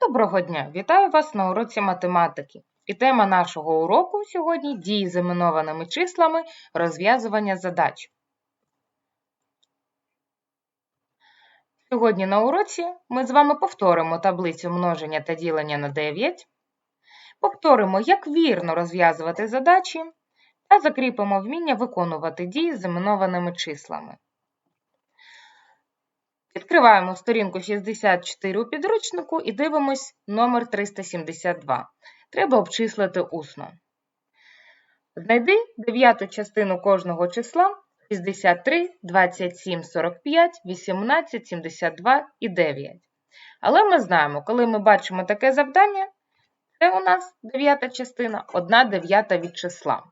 Доброго дня! Вітаю вас на уроці математики. І тема нашого уроку сьогодні дії з іменованими числами, розв'язування задач. Сьогодні на уроці ми з вами повторимо таблицю множення та ділення на 9, повторимо, як вірно розв'язувати задачі та закріпимо вміння виконувати дії з іменованими числами. Відкриваємо сторінку 64 у підручнику і дивимось номер 372. Треба обчислити усно. Знайди дев'яту частину кожного числа 63, 27, 45, 18, 72 і 9. Але ми знаємо, коли ми бачимо таке завдання, це у нас дев'ята частина, 1 дев'ята від числа.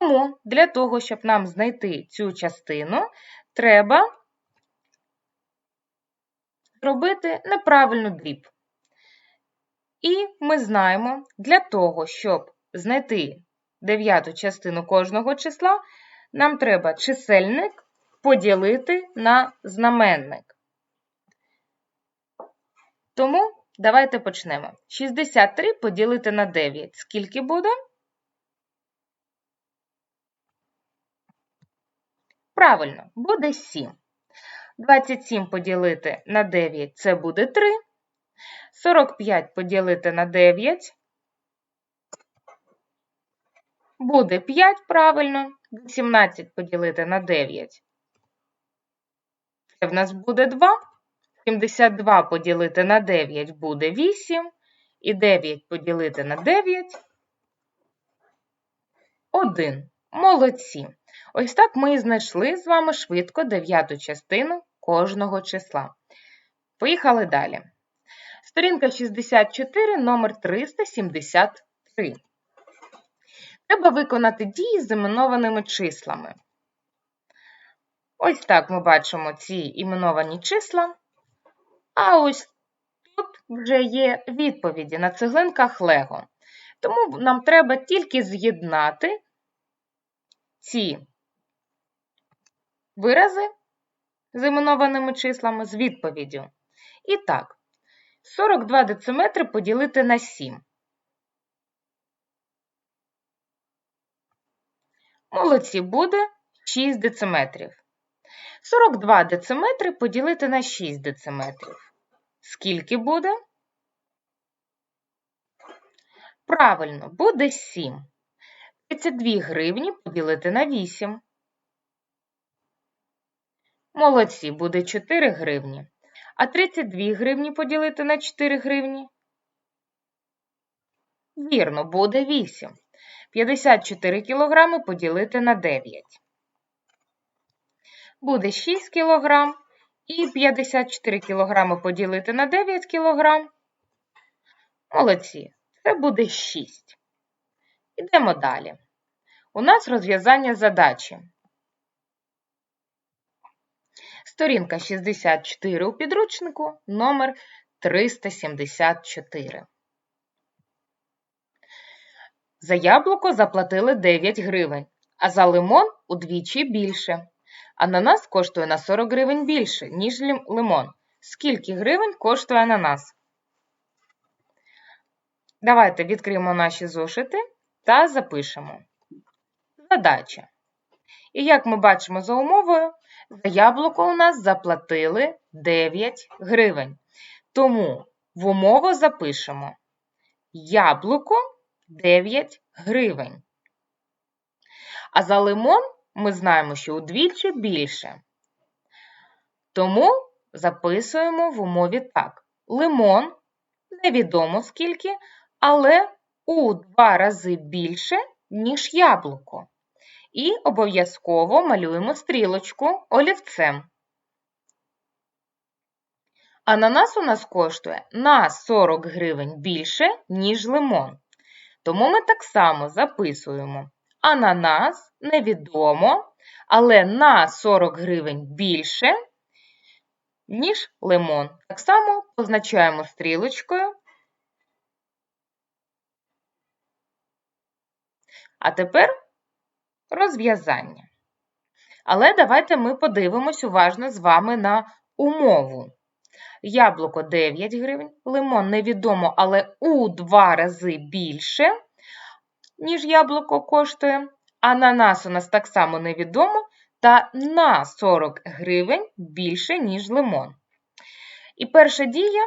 Тому для того, щоб нам знайти цю частину, треба зробити неправильну дріб. І ми знаємо, для того, щоб знайти дев'яту частину кожного числа, нам треба чисельник поділити на знаменник. Тому давайте почнемо. 63 поділити на 9. Скільки буде? Правильно, буде 7. 27 поділити на 9 це буде 3. 45 поділити на 9 буде 5, правильно. 18 поділити на 9. Це в нас буде 2. 72 поділити на 9 буде 8. І 9 поділити на 9 1. Молодці. Ось так ми і знайшли з вами швидко дев'яту частину кожного числа. Поїхали далі. Сторінка 64, номер 373. Треба виконати дії з іменованими числами. Ось так ми бачимо ці іменовані числа. А ось тут вже є відповіді на цеглинках Лего. Тому нам треба тільки з'єднати ці вирази з іменованими числами з відповіддю. І так, 42 дециметри поділити на 7. Молодці буде 6 дециметрів. 42 дециметри поділити на 6 дециметрів. Скільки буде? Правильно, буде 7. 32 гривні поділити на 8. Молодці, буде 4 гривні. А 32 гривні поділити на 4 гривні? Вірно, буде 8. 54 кілограми поділити на 9. Буде 6 кілограм. І 54 кілограми поділити на 9 кілограм. Молодці, це буде 6. Ідемо далі. У нас розв'язання задачі. Сторінка 64 у підручнику, номер 374. За яблуко заплатили 9 гривень, а за лимон удвічі більше. Ананас коштує на 40 гривень більше, ніж лимон. Скільки гривень коштує ананас? Давайте відкриємо наші зошити та запишемо. Задача. І як ми бачимо за умовою, за яблуко у нас заплатили 9 гривень. Тому в умову запишемо яблуко 9 гривень. А за лимон ми знаємо, що удвічі більше. Тому записуємо в умові так. Лимон невідомо скільки, але у два рази більше, ніж яблуко. І обов'язково малюємо стрілочку олівцем. Ананас у нас коштує на 40 гривень більше, ніж лимон. Тому ми так само записуємо. Ананас невідомо, але на 40 гривень більше, ніж лимон. Так само позначаємо стрілочкою. А тепер розв'язання. Але давайте ми подивимось уважно з вами на умову. яблуко 9 гривень, лимон невідомо, але у два рази більше, ніж яблуко коштує. Ананас у нас так само невідомо та на 40 гривень більше, ніж лимон. І перша дія,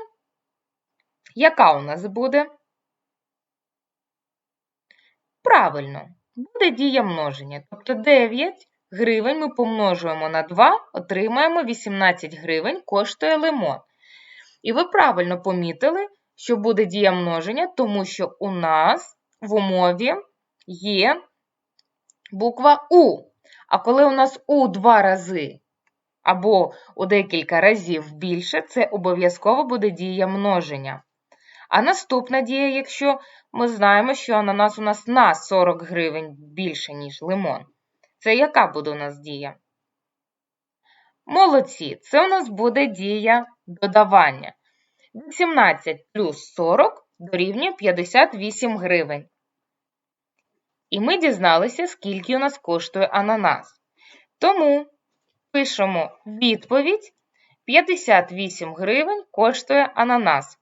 яка у нас буде? Правильно, буде дія множення. Тобто 9 гривень ми помножуємо на 2, отримаємо 18 гривень, коштує лимон. І ви правильно помітили, що буде дія множення, тому що у нас в умові є буква У. А коли у нас У два рази або у декілька разів більше, це обов'язково буде дія множення. А наступна дія, якщо ми знаємо, що ананас у нас на 40 гривень більше, ніж лимон. Це яка буде у нас дія? Молодці, це у нас буде дія додавання. 18 плюс 40 дорівнює 58 гривень. І ми дізналися, скільки у нас коштує ананас. Тому пишемо відповідь: 58 гривень коштує ананас.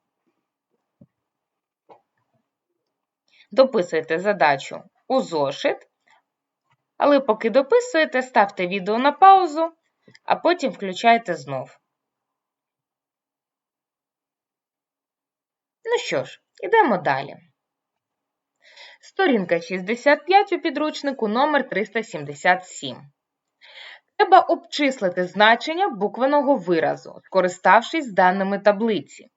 Дописуйте задачу у зошит. Але поки дописуєте, ставте відео на паузу, а потім включайте знов. Ну що ж, ідемо далі. Сторінка 65 у підручнику номер 377. Треба обчислити значення буквеного виразу, скориставшись даними таблиці.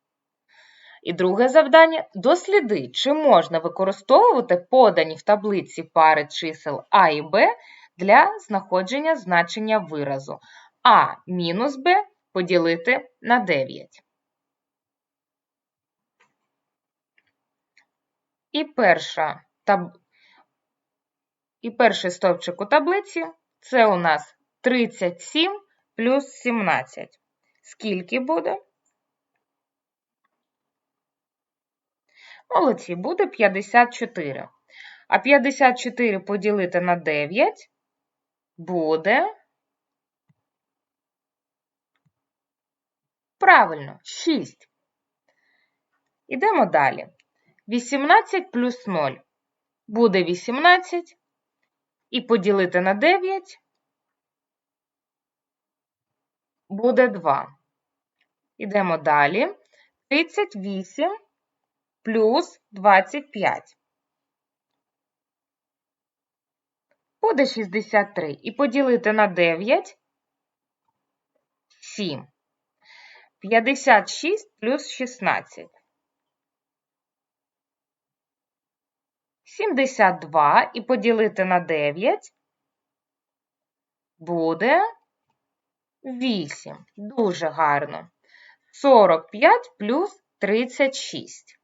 І друге завдання досліди, чи можна використовувати подані в таблиці пари чисел А і Б для знаходження значення виразу А мінус Б поділити на 9. І перша таб... І перший стовпчик у таблиці це у нас 37 плюс 17. Скільки буде? Молодці, буде 54. А 54 поділити на 9 буде. Правильно, 6. Ідемо далі. 18 плюс 0 буде 18. І поділити на 9 буде 2. Ідемо далі. 38 плюс 25. Буде 63. І поділити на 9 7. 56 плюс 16. 72 і поділити на 9 буде 8. Дуже гарно. 45 плюс 36.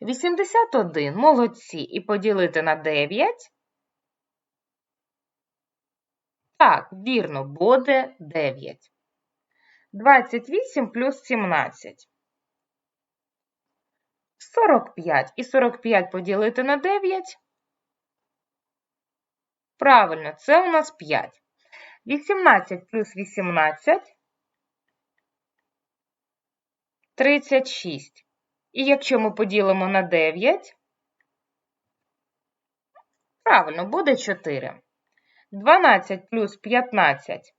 81. Молодці. І поділити на 9. Так, вірно, буде 9. 28 плюс 17. 45. І 45 поділити на 9. Правильно, це у нас 5. 18 плюс 18. 36. І якщо ми поділимо на 9, правильно, буде 4. 12 плюс 15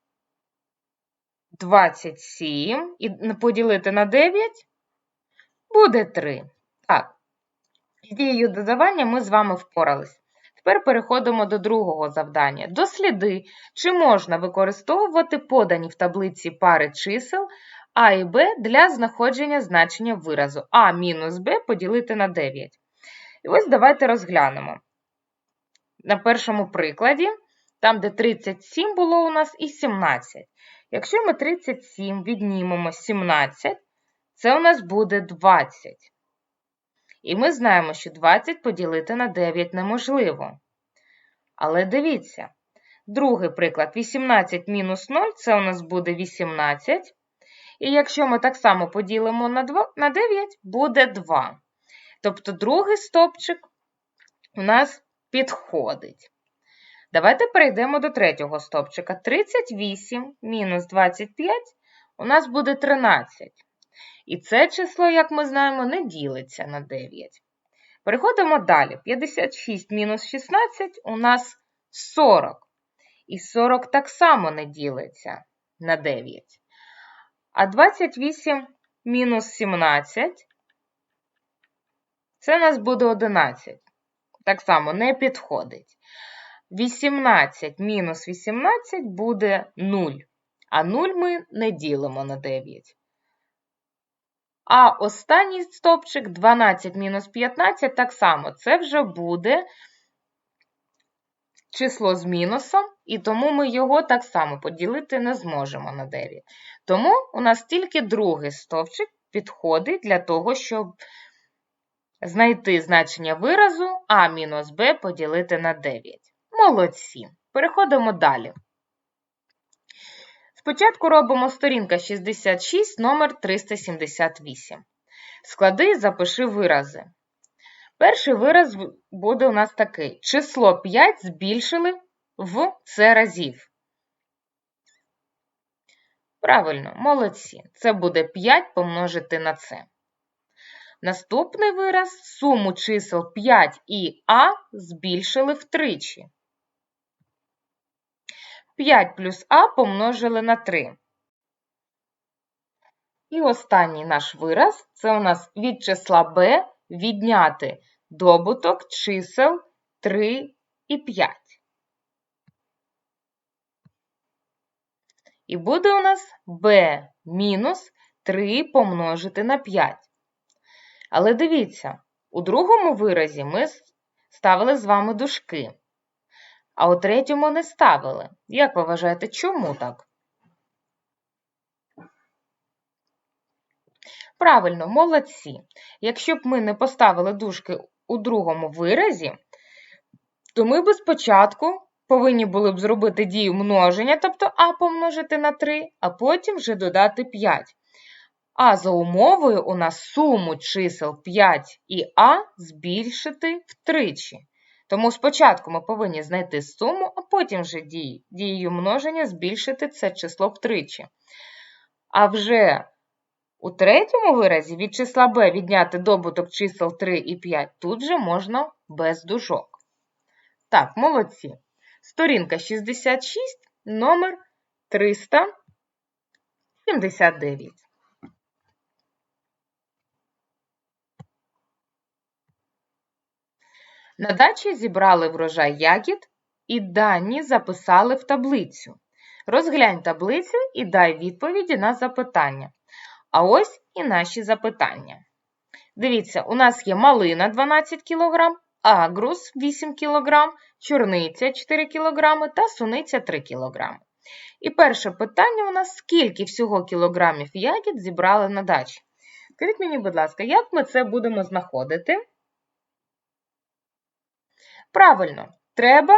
27. І поділити на 9 буде 3. Так, з дією додавання ми з вами впорались. Тепер переходимо до другого завдання. Досліди, чи можна використовувати подані в таблиці пари чисел а і Б для знаходження значення виразу А мінус Б поділити на 9. І ось давайте розглянемо. На першому прикладі, там, де 37 було у нас і 17. Якщо ми 37 віднімемо 17, це у нас буде 20. І ми знаємо, що 20 поділити на 9 неможливо. Але дивіться, другий приклад: 18 мінус 0 це у нас буде 18. І якщо ми так само поділимо на 2, на 9, буде 2. Тобто другий стопчик у нас підходить. Давайте перейдемо до третього стопчика. 38 мінус 25 у нас буде 13. І це число, як ми знаємо, не ділиться на 9. Переходимо далі. 56 мінус 16 у нас 40. І 40 так само не ділиться на 9. А 28 мінус 17 це у нас буде 11. Так само не підходить. 18 мінус 18 буде 0. А 0 ми не ділимо на 9. А останній стовпчик 12 мінус 15 так само. Це вже буде число з мінусом, і тому ми його так само поділити не зможемо на 9. Тому у нас тільки другий стовпчик підходить для того, щоб знайти значення виразу а мінус b поділити на 9. Молодці. Переходимо далі. Спочатку робимо сторінка 66, номер 378. Склади і запиши вирази. Перший вираз буде у нас такий: число 5 збільшили в це разів. Правильно, молодці. Це буде 5 помножити на це. Наступний вираз суму чисел 5 і А збільшили втричі. 5 плюс А помножили на 3. І останній наш вираз це у нас від числа b відняти добуток чисел 3 і 5. І буде у нас b мінус 3 помножити на 5. Але дивіться, у другому виразі ми ставили з вами дужки, а у третьому не ставили. Як ви вважаєте, чому так? Правильно, молодці. Якщо б ми не поставили дужки у другому виразі, то ми б спочатку повинні були б зробити дію множення, тобто а помножити на 3, а потім вже додати 5. А за умовою у нас суму чисел 5 і А збільшити втричі. Тому спочатку ми повинні знайти суму, а потім вже дією множення збільшити це число втричі. А вже у третьому виразі від числа b відняти добуток чисел 3 і 5 тут же можна без дужок. Так, молодці. Сторінка 66, номер 379. На дачі зібрали врожай ягід і дані записали в таблицю. Розглянь таблицю і дай відповіді на запитання. А ось і наші запитання. Дивіться, у нас є малина 12 кг, агрус 8 кг, чорниця 4 кг та суниця 3 кг. І перше питання у нас: скільки всього кілограмів ягід зібрали на дачі? Скажіть мені, будь ласка, як ми це будемо знаходити? Правильно, треба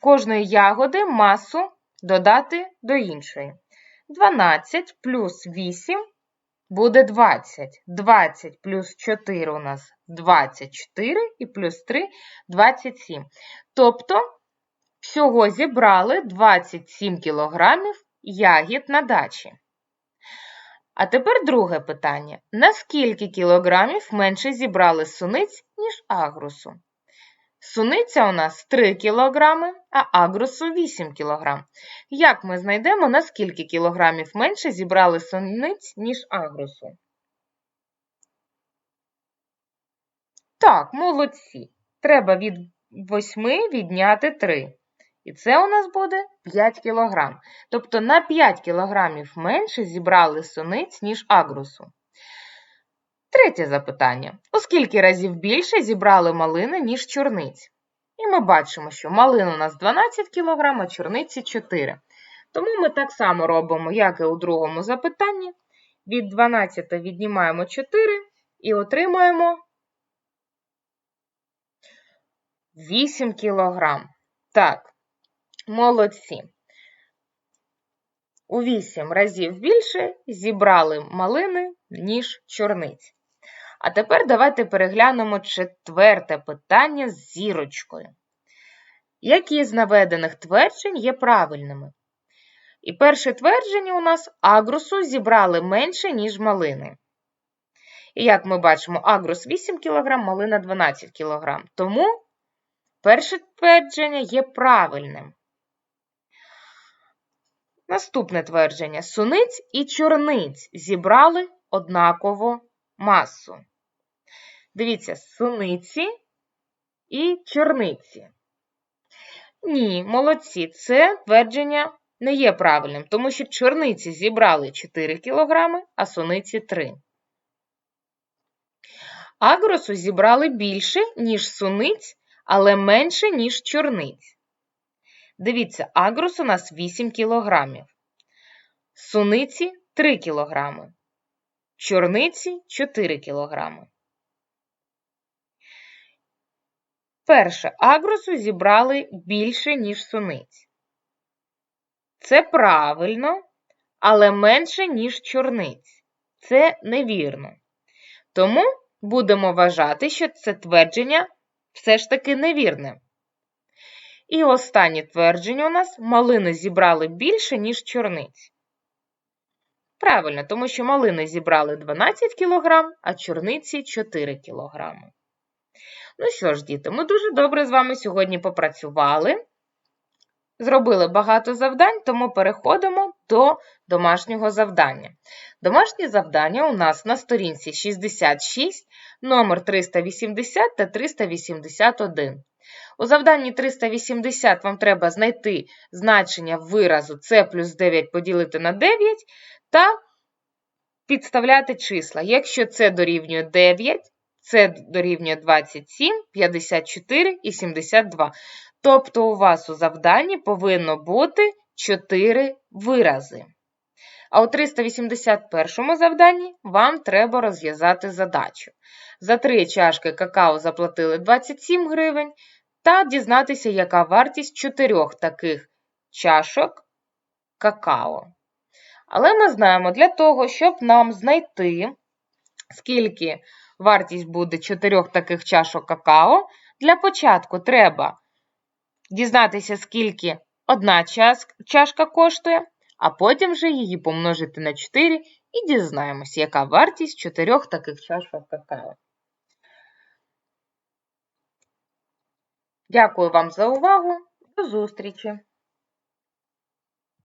кожної ягоди масу додати до іншої. 12 плюс 8 буде 20. 20 плюс 4 у нас 24 і плюс 3 27. Тобто, всього зібрали 27 кілограмів ягід на дачі. А тепер друге питання. На скільки кілограмів менше зібрали суниць, ніж агрусу? Суниця у нас 3 кг, а агрусу 8 кг. Як ми знайдемо, на скільки кілограмів менше зібрали суниць, ніж агрусу? Так, молодці. Треба від 8 відняти 3. І це у нас буде 5 кг. Тобто на 5 кг менше зібрали суниць, ніж агрусу. Третє запитання. У скільки разів більше зібрали малини, ніж чорниць? І ми бачимо, що малин у нас 12 кг, а чорниці 4. Тому ми так само робимо, як і у другому запитанні. Від 12 віднімаємо 4 і отримаємо 8 кг. Так, молодці. У 8 разів більше зібрали малини, ніж чорниць. А тепер давайте переглянемо четверте питання з зірочкою. Які з наведених тверджень є правильними? І перше твердження у нас агрусу зібрали менше, ніж малини. І як ми бачимо, агрус 8 кг, малина 12 кг. Тому перше твердження є правильним. Наступне твердження. Суниць і чорниць зібрали однакову масу. Дивіться, суниці і чорниці. Ні, молодці, це твердження не є правильним, тому що чорниці зібрали 4 кг, а суниці 3. Агросу зібрали більше, ніж суниць, але менше, ніж чорниць. Дивіться, агрос у нас 8 кг. Суниці 3 кг. Чорниці 4 кг. Перше, агросу зібрали більше, ніж суниць. Це правильно, але менше, ніж чорниць. Це невірно. Тому будемо вважати, що це твердження все ж таки невірне. І останнє твердження у нас малини зібрали більше, ніж чорниць. Правильно, тому що малини зібрали 12 кг, а чорниці 4 кг. Ну що ж, діти, ми дуже добре з вами сьогодні попрацювали. Зробили багато завдань, тому переходимо до домашнього завдання. Домашнє завдання у нас на сторінці 66, номер 380 та 381. У завданні 380 вам треба знайти значення виразу С плюс 9 поділити на 9 та підставляти числа. Якщо це дорівнює 9, це дорівнює 27, 54 і 72. Тобто у вас у завданні повинно бути 4 вирази. А у 381 завданні вам треба розв'язати задачу. За 3 чашки какао заплатили 27 гривень, та дізнатися, яка вартість 4 таких чашок какао. Але ми знаємо, для того, щоб нам знайти, скільки вартість буде 4 таких чашок какао, для початку треба дізнатися, скільки одна чашка коштує, а потім вже її помножити на 4 і дізнаємося, яка вартість 4 таких чашок какао. Дякую вам за увагу. До зустрічі!